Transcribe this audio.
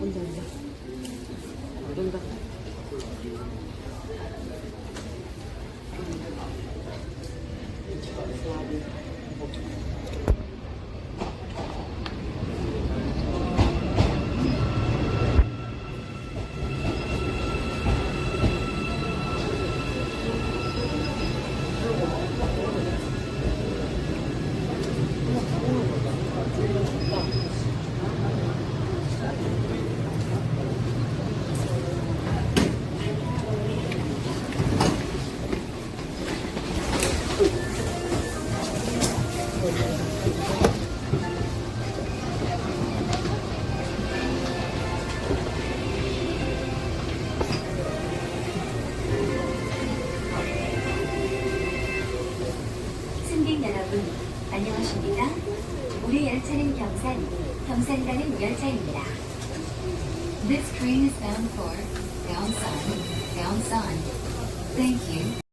온다 온다 온다 승객 여러분, 안녕하십니까? 우리 열차는 경산, 경산 가는 열차입니다. This train is bound for Gyeongsang, Gyeongsang. Thank you.